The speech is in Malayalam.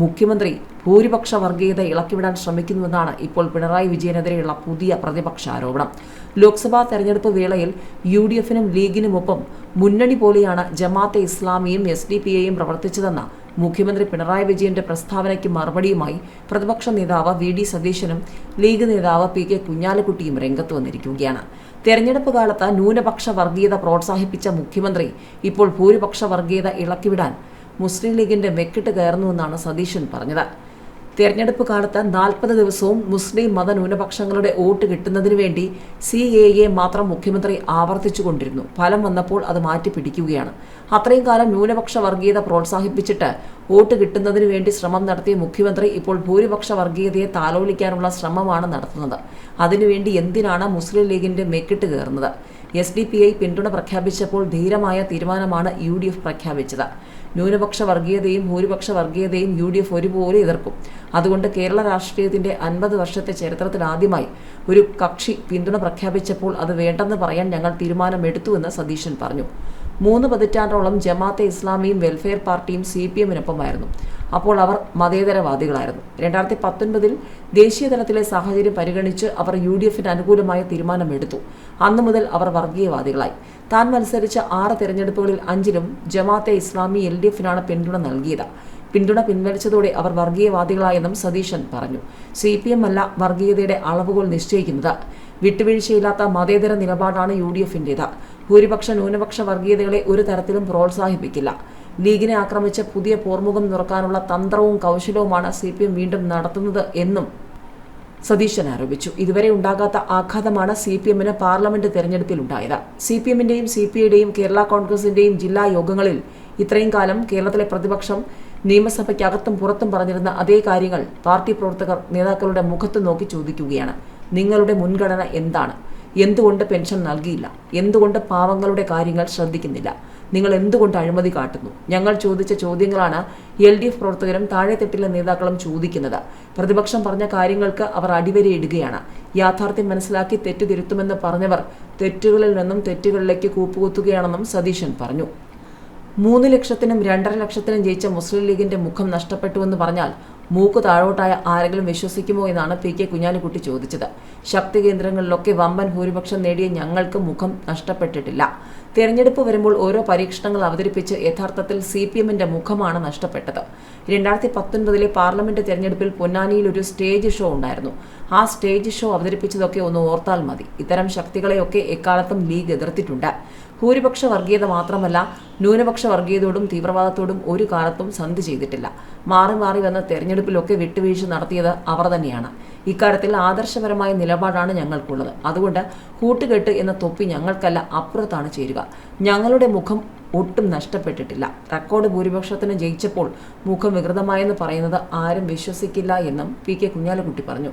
മുഖ്യമന്ത്രി ഭൂരിപക്ഷ വർഗീയത ഇളക്കിവിടാൻ ശ്രമിക്കുന്നുവെന്നാണ് ഇപ്പോൾ പിണറായി വിജയനെതിരെയുള്ള പുതിയ പ്രതിപക്ഷ ആരോപണം. ലോക്സഭാ തെരഞ്ഞെടുപ്പ് വേളയിൽ യു ഡി എഫിനും ലീഗിനുമൊപ്പം മുന്നണി പോലെയാണ് ജമാഅത്തെ ഇസ്ലാമിയും എസ് ഡി പി ഐയും പ്രവർത്തിച്ചതെന്ന മുഖ്യമന്ത്രി പിണറായി വിജയന്റെ പ്രസ്താവനയ്ക്ക് മറുപടിയുമായി പ്രതിപക്ഷ നേതാവ് വി ഡി സതീശനും ലീഗ് നേതാവ് പി കെ കുഞ്ഞാലിക്കുട്ടിയും രംഗത്ത് വന്നിരിക്കുകയാണ്. തെരഞ്ഞെടുപ്പ് കാലത്ത് ന്യൂനപക്ഷ വർഗീയത പ്രോത്സാഹിപ്പിച്ച മുഖ്യമന്ത്രി ഇപ്പോൾ ഭൂരിപക്ഷ വർഗീയത ഇളക്കിവിടാൻ മുസ്ലിം ലീഗിന്റെ വെക്കിട്ട് കയറുന്നുവെന്നാണ് സതീശൻ പറഞ്ഞത്. തെരഞ്ഞെടുപ്പ് കാലത്ത് നാൽപ്പത് ദിവസവും മുസ്ലിം മത ന്യൂനപക്ഷങ്ങളുടെ വോട്ട് കിട്ടുന്നതിനു വേണ്ടി സി എ എ മാത്രം മുഖ്യമന്ത്രി ആവർത്തിച്ചുകൊണ്ടിരുന്നു. ഫലം വന്നപ്പോൾ അത് മാറ്റിപ്പിടിക്കുകയാണ്. അത്രയും കാലം ന്യൂനപക്ഷ വർഗീയത പ്രോത്സാഹിപ്പിച്ചിട്ട് വോട്ട് കിട്ടുന്നതിന് വേണ്ടി ശ്രമം നടത്തിയ മുഖ്യമന്ത്രി ഇപ്പോൾ ഭൂരിപക്ഷ വർഗീയതയെ താലോലിക്കാനുള്ള ശ്രമമാണ് നടത്തുന്നത്. അതിനുവേണ്ടി എന്തിനാണ് മുസ്ലിം ലീഗിന്റെ മെക്കിട്ട് കയറുന്നത്? എസ് ഡി പി ഐ പിന്തുണ പ്രഖ്യാപിച്ചപ്പോൾ ധീരമായ തീരുമാനമാണ് യു ഡി എഫ് പ്രഖ്യാപിച്ചത്. ന്യൂനപക്ഷ വർഗീയതയും ഭൂരിപക്ഷ വർഗീയതയും യു ഡി എഫ് ഒരുപോലെ എതിർക്കും. അതുകൊണ്ട് കേരള രാഷ്ട്രീയത്തിന്റെ അൻപത് വർഷത്തെ ചരിത്രത്തിൽ ആദ്യമായി ഒരു കക്ഷി പിന്തുണ പ്രഖ്യാപിച്ചപ്പോൾ അത് വേണ്ടെന്ന് പറയാൻ ഞങ്ങൾ തീരുമാനമെടുത്തുവെന്ന് സതീശൻ പറഞ്ഞു. മൂന്ന് പതിറ്റാണ്ടോളം ജമാഅത്തെ ഇസ്ലാമിയും വെൽഫെയർ പാർട്ടിയും സി പി എമ്മിനൊപ്പമായിരുന്നു. അപ്പോൾ അവർ മതേതരവാദികളായിരുന്നു. രണ്ടായിരത്തി പത്തൊൻപതിൽ ദേശീയ തലത്തിലെ സാഹചര്യം പരിഗണിച്ച് അവർ യു ഡി എഫിന് അനുകൂലമായ തീരുമാനമെടുത്തു. അന്നു മുതൽ അവർ വർഗീയവാദികളായി. താൻ മത്സരിച്ച ആറ് തെരഞ്ഞെടുപ്പുകളിൽ അഞ്ചിലും ജമാഅത്തെ ഇസ്ലാമി എൽ ഡി എഫിനാണ് പിന്തുണ നൽകിയത്. പിന്തുണ പിൻവലിച്ചതോടെ അവർ വർഗീയവാദികളായെന്നും സതീശൻ പറഞ്ഞു. സി പി എം അല്ല വർഗീയതയുടെ അളവുകൾ നിശ്ചയിക്കുന്നത്. വിട്ടുവീഴ്ചയില്ലാത്ത മതേതര നിലപാടാണ് യു ഡി എഫിന്റേത് ഭൂരിപക്ഷ ന്യൂനപക്ഷ വർഗീയതകളെ ഒരു തരത്തിലും പ്രോത്സാഹിപ്പിക്കില്ല. ലീഗിനെ ആക്രമിച്ച് പുതിയ പോർമുഖം തുറക്കാനുള്ള തന്ത്രവും കൗശലവുമാണ് സി പി എം വീണ്ടും നടത്തുന്നത് എന്നും സതീശൻ ആരോപിച്ചു. ഇതുവരെ ഉണ്ടാകാത്ത ആഘാതമാണ് സി പി എമ്മിന് പാർലമെന്റ് തെരഞ്ഞെടുപ്പിൽ ഉണ്ടായത് സി പി എമ്മിന്റെയും സി പി ഐയുടെയും കേരള കോൺഗ്രസിന്റെയും ജില്ലാ യോഗങ്ങളിൽ ഇത്രയും കാലം കേരളത്തിലെ പ്രതിപക്ഷം നിയമസഭയ്ക്കകത്തും പുറത്തും പറഞ്ഞിരുന്ന അതേ കാര്യങ്ങൾ പാർട്ടി പ്രവർത്തകർ നേതാക്കളുടെ മുഖത്ത് നോക്കി ചോദിക്കുകയാണ്. നിങ്ങളുടെ മുൻഗണന എന്താണ്? എന്തുകൊണ്ട് പെൻഷൻ നൽകിയില്ല? എന്തുകൊണ്ട് പാവങ്ങളുടെ കാര്യങ്ങൾ ശ്രദ്ധിക്കുന്നില്ല? നിങ്ങൾ എന്തുകൊണ്ട് അഴിമതി കാട്ടുന്നു? ഞങ്ങൾ ചോദിച്ച ചോദ്യങ്ങളാണ് എൽ ഡി എഫ് പ്രവർത്തകരും താഴെത്തട്ടിലെ നേതാക്കളും ചോദിക്കുന്നത്. പ്രതിപക്ഷം പറഞ്ഞ കാര്യങ്ങൾക്ക് അവർ അടിവരയിടുകയാണ്. യാഥാർത്ഥ്യം മനസ്സിലാക്കി തെറ്റ് തിരുത്തുമെന്ന് പറഞ്ഞവർ തെറ്റുകളിൽ നിന്നും തെറ്റുകളിലേക്ക് കൂപ്പുകുത്തുകയാണെന്നും സതീശൻ പറഞ്ഞു. മൂന്ന് ലക്ഷത്തിനും രണ്ടര ലക്ഷത്തിനും ജയിച്ച മുസ്ലിം ലീഗിന്റെ മുഖം നഷ്ടപ്പെട്ടുവെന്ന് പറഞ്ഞാൽ മൂക്ക് താഴോട്ടായ ആരെങ്കിലും വിശ്വസിക്കുമോ എന്നാണ് പി കെ കുഞ്ഞാലിക്കുട്ടി ചോദിച്ചത്. ശക്തി കേന്ദ്രങ്ങളിലൊക്കെ വമ്പൻ ഭൂരിപക്ഷം നേടിയ ഞങ്ങൾക്ക് മുഖം നഷ്ടപ്പെട്ടിട്ടില്ല. തെരഞ്ഞെടുപ്പ് വരുമ്പോൾ ഓരോ പരീക്ഷണങ്ങൾ അവതരിപ്പിച്ച് യഥാർത്ഥത്തിൽ സി പി എമ്മിന്റെ മുഖമാണ് നഷ്ടപ്പെട്ടത്. രണ്ടായിരത്തി പത്തൊൻപതിലെ പാർലമെന്റ് തെരഞ്ഞെടുപ്പിൽ പൊന്നാനിയിൽ ഒരു സ്റ്റേജ് ഷോ ഉണ്ടായിരുന്നു. ആ സ്റ്റേജ് ഷോ അവതരിപ്പിച്ചതൊക്കെ ഒന്ന് ഓർത്താൽ മതി. ഇത്തരം ശക്തികളെയൊക്കെ എക്കാലത്തും ലീഗ് എതിർത്തിട്ടുണ്ട്. ഭൂരിപക്ഷ വർഗീയത മാത്രമല്ല ന്യൂനപക്ഷ വർഗീയതയോടും തീവ്രവാദത്തോടും ഒരു കാലത്തും സന്ധി ചെയ്തിട്ടില്ല. മാറി മാറി വന്ന തെരഞ്ഞെടുപ്പിലൊക്കെ വിട്ടുവീഴ്ച നടത്തിയത് അവർ തന്നെയാണ്. ഇക്കാര്യത്തിൽ ആദർശപരമായ നിലപാടാണ് ഞങ്ങൾക്കുള്ളത്. അതുകൊണ്ട് കൂട്ടുകെട്ട് എന്ന തൊപ്പി ഞങ്ങൾക്കല്ല അപ്പുറത്താണ് ചേരുക. ഞങ്ങളുടെ മുഖം ഒട്ടും നഷ്ടപ്പെട്ടിട്ടില്ല. റെക്കോർഡ് ഭൂരിപക്ഷത്തിന് ജയിച്ചപ്പോൾ മുഖം വികൃതമായെന്ന് പറയുന്നത് ആരും വിശ്വസിക്കില്ല എന്നും പി കെ കുഞ്ഞാലിക്കുട്ടി പറഞ്ഞു.